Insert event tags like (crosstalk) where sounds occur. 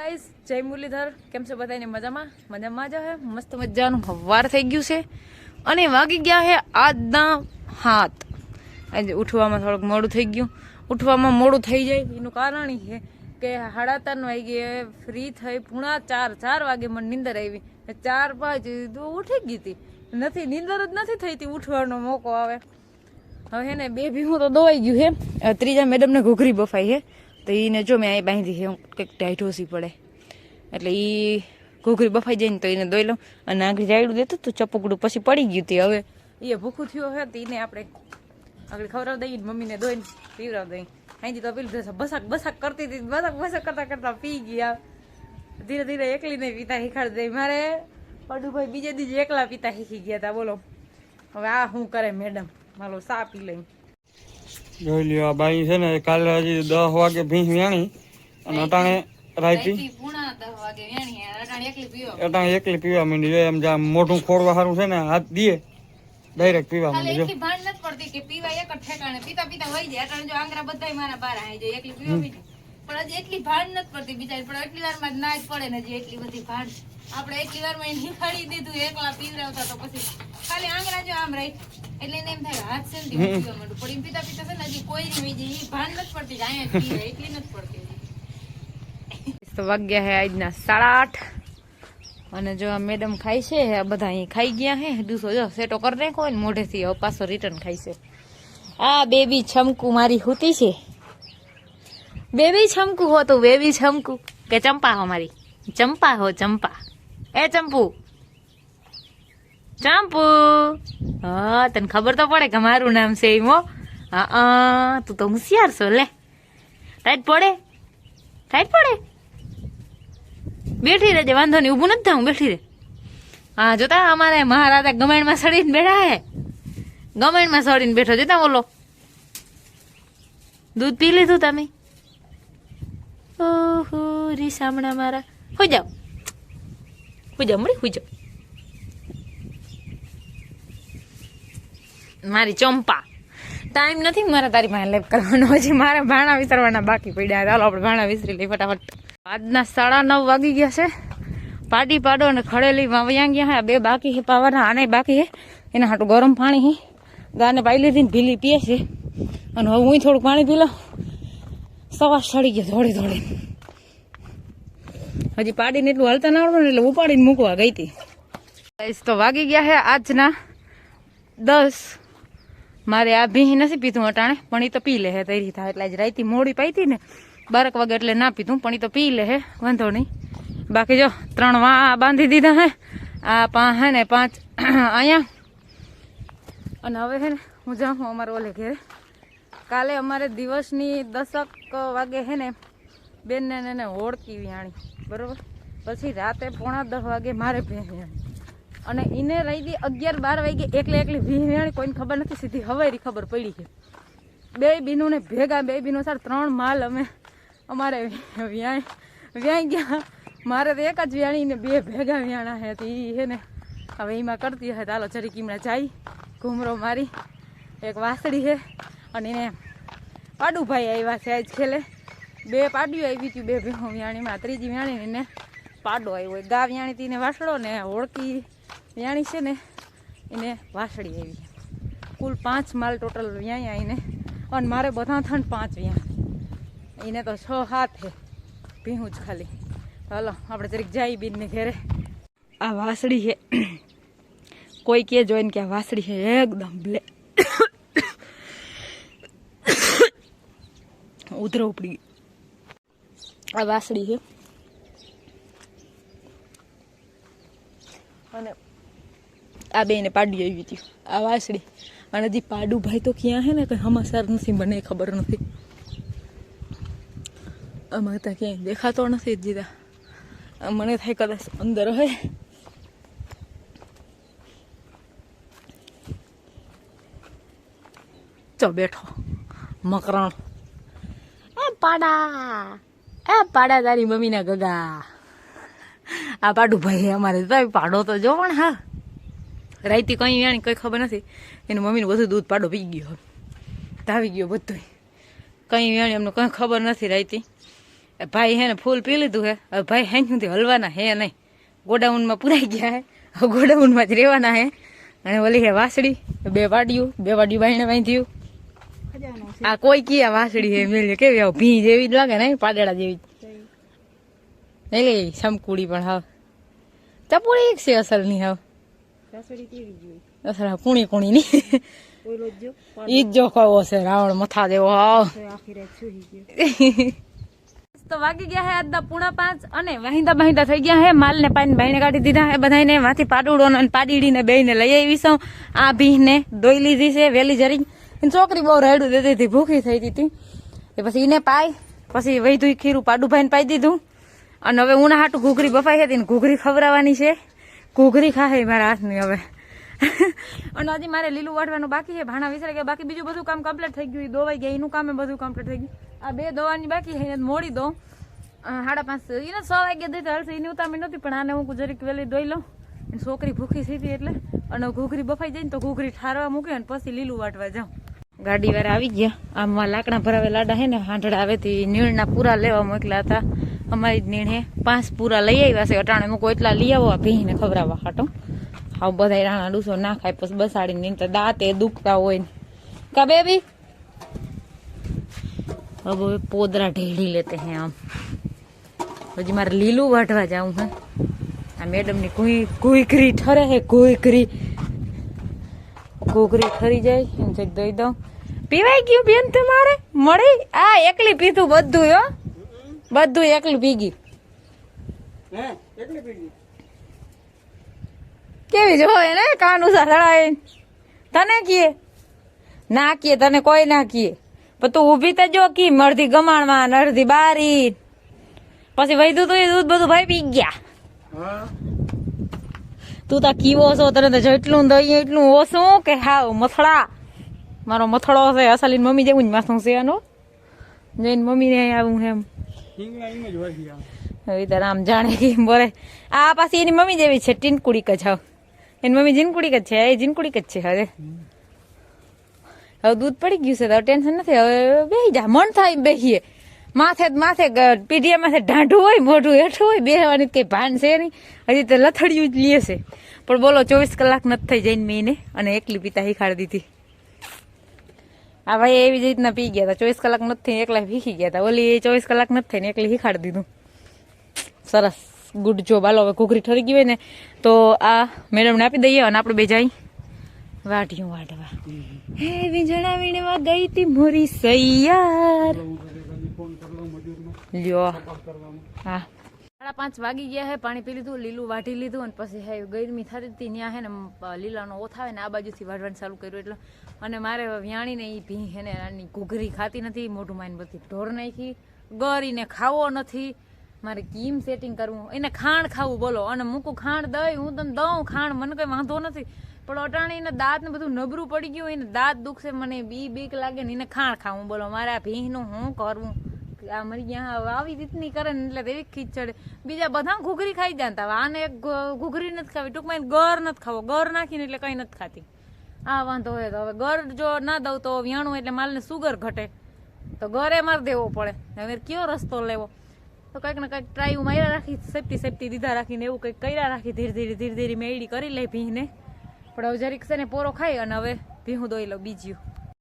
Guys જય મુરલીધર. કેમ છે બધાને મજામાં? મજામાં જ હે. મસ્ત મજાનું હવાર થઈ ગયું છે. અને વાગી ગયા હે આજના હાથ. આજે ઉઠવામાં થોડુંક મોડું થઈ ગયું. ઉઠવામાં મોડું થઈ જાય. એનું કારણ છે કે સાડા ત્રણ વાગે ફ્રી થઈ પૂણા ચાર ચાર વાગે મને નીંદર આવી. ચાર પાંચ તો ઉઠી ગઈ હતી. નથી, નીંદર જ નથી થઈ હતી. ઉઠવાનો મોકો આવે. હવે હે ને, બે ભીમું તો દોવાઈ ગયું હે. ત્રીજા મેડમને ઘૂઘરી બફાઈ છે તો એને જો મેં અહીં બાંધી છે કંઈક ઓછી પડે. એટલે એ ઘૂઘરી બફાઈ જાય ને તો એને દોઈ લઉં. અને આગળ જાયડું દેતું હતું ચપકડું પછી પડી ગયું હતી હવે. એ ભૂખું થયું હોય તો એને આપણે આગળ ખવડાવી દઈએ મમ્મીને દોઈને પીવડાવી દઈએ. અહીંથી તો પેલું બસાક બસાક કરતી હતી, બસાક બસાક કરતા કરતા પી ગયા. ધીરે ધીરે એકલી નહીં પીતા શીખાડી દઈ મારે પડુભાઈ બીજે દીજે એકલા પીતા શીખી ગયા હતા બોલો. હવે આ શું કરે મેડમ? મારો સા પી લઈ જોઈ લ્યો આ બાઈ છે ને કાલે હજી દસ વાગે ભીંસ વેણી અને અટાણે રાયતી. અટાણે એકલી પીવા માંડી. એમ જા મોઢું ખોરવા સારું છે ને હાથ દીએ ડાયરેક્ટ પીવા માંડી જો. ભાન નથી પડતી કે પીવા એક જ ઠેકાણે પીતા પીતા વહી જાય. અટાણે જો આંગરા બધાય મારા બાર આવી જાય એકલી પીવા પણ હજી એટલી ભાન નથી પડતી બિચારી પણ એટલી વારમાં જ ના જ પડે ને હજી એટલી બધી ભાન. આપણે એટલી વારમાં શીખવાડી દીધું, એકલા પીવડાવતા તો પછી ખાલી આંગળા જો આમ રહી. એટલે એને એમ થાય હાથ છે ને પીવા માંડું. પણ એમ પીતા પીતા છે ને હજી કોઈ નહીં વહી ભાન નથી પડતી અહીંયા પીવે, એટલી નથી પડતી વાગ્યા હે આજના સાડા આઠ. અને જો આ મેડમ ખાય છે, આ બધા અહીં ખાઈ ગયા હે. દૂસો જો સેટો કરી નાખો ને, મોઢેથી હવે પાછો રિટર્ન ખાય છે. આ બેબી છમકુ મારી હોતી છે. બેબી છમકુ હો તું બેબી છમકુ. કે ચંપા હો મારી? ચંપા હો ચંપા. એ ચંપુ. ચંપુ. હા, તને ખબર તો પડે કે મારું નામ છે એમો હો. હા તું તો હોશિયાર છો, લે. ટાઈટ પડે? ટાઈટ પડે? બેઠી રહેજે, વાંધો નહીં, ઊભું નથી થવું, બેઠી રહે. હા, જોતા અમારે મહારાજા ગમેણમાં સડીને બેઠા હે. ગમેણમાં સડીને બેઠો, જોતા બોલો. દૂધ પી લીધું તમે? ઓહો રીસામણા મારા. હોઈ જાઓ. હોઈ જાઓ મળી હોઈ મારી ચંપા ટાઈમ નથી મારે તારી પાસે લેપ કરવાનો. હજી મારે ભાણા વિસરવાના બાકી પડ્યા. ચાલો, આપણે ભાણા વિસરી લઈએ ફટાફટ. આજના સાડા નવ વાગી ગયા છે. પાડી પાડો અને ખડેલી વાવ્યા ગયા હા બે બાકી છે પાવાના, આને બાકી છે. એના હાટું ગરમ પાણી છે. ગાને પાઈ લીધી ને ભીલી પીએ છે. અને હવે હું થોડું પાણી પી લઉં. સવા સડી ગયા થોડી થોડી હજી પાડીને એટલું હાલતા ના આવડતું ને એટલે ઉપાડીને મૂકવા ગઈ હતી. Guys, તો વાગી ગયા છે આજના દસ. મારે આ ભીહ નથી પીધું અટાણે પણ એ તો પી લે હે તૈરી થાય. એટલે આજ રાઈતી મોડી પાઈ હતી ને બારક વાગે એટલે ના પીધું પણ એ તો પી લે હે વાંધો નહીં. બાકી જો ત્રણ વા બાંધી દીધા હે. આ પા હે ને પાંચ (clears throat) અહીંયા. અને હવે હે ને હું જાઉં છું અમારે ઓલે ઘેરે. કાલે અમારે દિવસની દસક વાગે હે ને બેનને ને એને ઓળકી વિહાણી બરોબર? પછી રાતે પોણા દસ વાગે મારે ભેહણ અને એને રહી દી અગિયાર બાર વાગે, એકલે એકલી ભીહ વિહાણી કોઈને ખબર નથી, સીધી હવેરી ખબર પડી છે. બે બીનું ને ભેગા, બે બીનું સાર ત્રણ માલ અમે અમારે વ્યાય વ્યાય ગયા. મારે તો એક જ વ્યાણી ને બે ભેગા વ્યાણા હે તો એ હે ને હવે એમાં કરતી હે ચાલો જરી કીમડા જાય ઘૂમરો મારી. એક વાસળી છે. અને એને પાડુભાઈ આવ્યા છે આજ ખેલે બે પાડ્યું આવી હતી બે ભેહો વ્યાણીમાં ત્રીજી વ્યાણી ને પાડો આવ્યો. ગા વ્યાણી તીને વાસળો ને હોળકી વ્યાણી છે ને, એને વાસળી આવી કુલ પાંચ માલ ટોટલ વ્યાય આવીને અને મારે બધા થણ પાંચ વ્યા એને તો છ હાથ હે ભીહું જ ખાલી. હલો, આપણે જરીક જાય બીનને ઘેરે. આ વાસળી છે કોઈ કે જોઈને કે આ વાસળી છે એકદમ બ્લે ઉધરો ઉપડી ગઈ. આ વાસળી છે. અને આ બેને પાડી આવી હતી. આ વાસળી. અને હજી પાડું ભાઈ તો ક્યાં છે ને કંઈ હમાસાર નથી મને ખબર નથી. અમે ત્યાં ક્યાંય દેખાતો નથી જીતા. આ મને થાય કદાચ અંદર હોય ચો બેઠો. મકરણ. એ પાડા. એ પાડા તારી મમ્મીના ગગા. આ પાડું ભાઈ અમારે તો પાડો તો જો પણ હા. રાઈતી કઈ વાણી કઈ ખબર નથી. એની મમ્મીનું બધું દૂધ પાડો પી ગયો ધાવી ગયો બધું કઈ વાણી અમને કઈ ખબર નથી રાઈતી. ભાઈ હે ને ફૂલ પી લીધું હે. ભાઈ હેંગ સુધી હલવાના હે નહીં. ગોડાઉનમાં પુરાઈ ગયા હે. ગોડાઉનમાં જ રહેવાના હે. અને ઓલી હે વાસળી, બે વાડિયું બે વાડિયું બાઈને બાંધ્યું. આ કોઈ કી આ વાસળી હે મેલે કેવી આવ ભી જેવી જ લાગે ને પાડેડા જેવી. નહીં લે સમકુડી પણ હાવ. ચપુડી એક છે અસલની હાવ. અસલ કુણી કુણી ની. ઈ જો કવો છે રાવણ મથા દેવો હાવ. તો વાગી ગયા હે આજના પૂણા પાંચ અને વાહિંદા બાહિંદા થઈ ગયા હે. માલ ને પાણી ભાઈને કાઢી દીધા હે બધાને માંથી પાડુડો ને પાડીડી ને બેને લઈ આવી છું આ ભી ને દોઈ લીધી છે વેલી જરી છોકરી બહુ રેડું દેતી હતી, ભૂખી થઈ હતી. એ પછી એને પાય પછી વૈધું ખીરું પાડું ભાઈને પાઈ દીધું. અને હવે ઉના હાટું ઘૂઘરી બફાઈ હતી ને ઘૂઘરી ખવડાવવાની છે. ઘૂઘરી ખાહે મારા હાથની હવે. અને હજી મારે લીલું વાટવાનું બાકી છે, ભાણા વિસરે ગયા. બાકી બીજું બધું કામ કમ્પ્લીટ થઈ ગયું. દોવાઈ ગયા, એનું કામ બધું કમ્પ્લીટ થઈ ગયું. આ બે દોવાની બાકી છે, એને મોડી દો સાડા પાંચ એને સો વાગ્યા દઈ તો હલશે એની ઉતામી નથી પણ આને હું જરીક વહેલી દોઈ લઉં. છોકરી ભૂખી થઈ હતી એટલે. અને ઘૂઘરી બફાઈ જાય ને તો ઘૂઘરી ઠારવા મૂકે અને પછી લીલું વાટવા જાઉં. ગાડી વાળા આવી ગયા. આમાં લાકડા ભરાવે લાડા હે ને હાંડડા આવે તે નીણના પૂરા લેવા મોકલા હતા. અમારી નીણ હે પાંચ પૂરા લઈ આવ્યા છે. અટાણે મૂકો એટલા લઈ આવો ભીને ખવડાવવા હાટો. આવું બધા રાણા ડૂસો ના ખાય પછી બસાડીને નહીં તો દાંતે દુખતા હોય ને. કા બેબી? હવે પોદરા ઢેળી લેતે હે આમ. હજી મારે લીલું વાટવા જાઉં હે. આ મેડમની કોઈ ઘૂઘરી ઠરે હે ઘૂઘરી ઘૂઘરી ઠરી જાય એમ જઈ દઈ દઉં. પીવાય ગયું બેન તમારે? મળી? આ એકલી પીધું બધું હો. બધું એકલી પીગી કેવી જોવે ને કાનું સળાય તને કીએ? ના કીએ તને કોઈ ના કીએ. પણ તું ઊભી તો જો કી અડધી ગમાણમાં ને અડધી બારી પછી વૈધું તો એ દૂધ બધું ભાઈ પી ગયા. હા. તું તા કીવો છો તને તો જેટલું દહીં એટલું ઓછું કે હાવ મથડા મારો મથડો છે અસલી મમ્મી જેવું જ માથું છે આનું. જઈને મમ્મીને આવું એમ. હવે તારે આમ જાણે કે બરે આ પાછી એની મમ્મી જેવી છે ટીનકુડીક જ હાવ. એની મમ્મી જીનકુડીક જ છે એ જીનકુડીક જ છે હવે. હવે દૂધ પડી ગયું છે તો ટેન્શન નથી હવે બે જા મન થાય બેહીએ. માથે જ માથે પીઢિયા માથે ઢાંઢું હોય મોઢું હેઠું હોય બેહવાની કઈ ભાન છે નહીં. હજી તો લથડિયું જ લે છે. પણ બોલો ચોવીસ કલાક નથી થઈ જઈને મેં એને અને એકલી પિતા શીખાડી દીધી. આ ભાઈ એવી જ રીતના પી ગયા હતા. ચોવીસ કલાક નથી થઈને એકલા શીખી ગયા હતા. ઓલી ચોવીસ કલાક નથી થઈને એકલી શીખાડી દીધું. સરસ ગુડ જોબ. હાલો હવે ઘૂઘરી ઠરી ગઈ હોય ને તો આ મેડમને આપી દઈએ અને આપણે બે જાય વાઢ્યું વાઢવા. હે વીંજણા વીણવા ગઈ તી મોરી સૈયાર. લ્યો. હા. સાડા પાંચ વાગી ગયા હે પાણી પી લીધું લીલું વાઢી લીધું અને પછી હે ગરમી થતી હતી ત્યાં હે ને લીલાનો ઓથ આવે ને આ બાજુથી વાઢવાનું ચાલુ કર્યું એટલે. અને મારે વ્યાણીને એ ભી હે ને આની ઘૂઘરી ખાતી નથી મોઢું માઈને બધી ઢોર નાખી. ગરીને ખાવો નથી. મારે કીમ સેટિંગ કરવું. એને ખાંડ ખાવું બોલો. અને મૂકું ખાંડ દઈ હું તને દઉં ખાંડ મને કઈ વાંધો નથી. પણ અટાણે એને દાંત ને બધું નબરું પડી ગયું એને દાંત દુખશે મને બી બીક લાગે ને એને ખાંડ ખાવું બોલો. મારે આ ભીંનું હું કરવું? આ મરી ગયા હવે આવી રીતની કરે ને એટલે એવી ખીચ ચડે બીજા બધા ઘૂઘરી ખાઈ જતા હવે આને ઘૂઘરી નથી ખાવી, ટૂંકમાં ગર નથી ખાવો. ગર નાખીને એટલે કઈ નથી ખાતી. આ વાંધો હોય તો હવે ગર જો ના દઉં તો વ્યાણું એટલે માલને સુગર ઘટે. તો ગરે મારી દેવો પડે. હવે કયો રસ્તો લેવો? તો કંઈક ને કંઈક ટ્રાય માર્યા રાખી સેફટી સેફટી દીધા રાખીને એવું કંઈક કર્યા રાખી, ધીરે ધીરે ધીરે ધીરે મેળી કરી લે ભીને. પણ હવે જરીક છે ને પોરો ખાઈ અને હવે ભીહું દોઈ લઉં બીજું.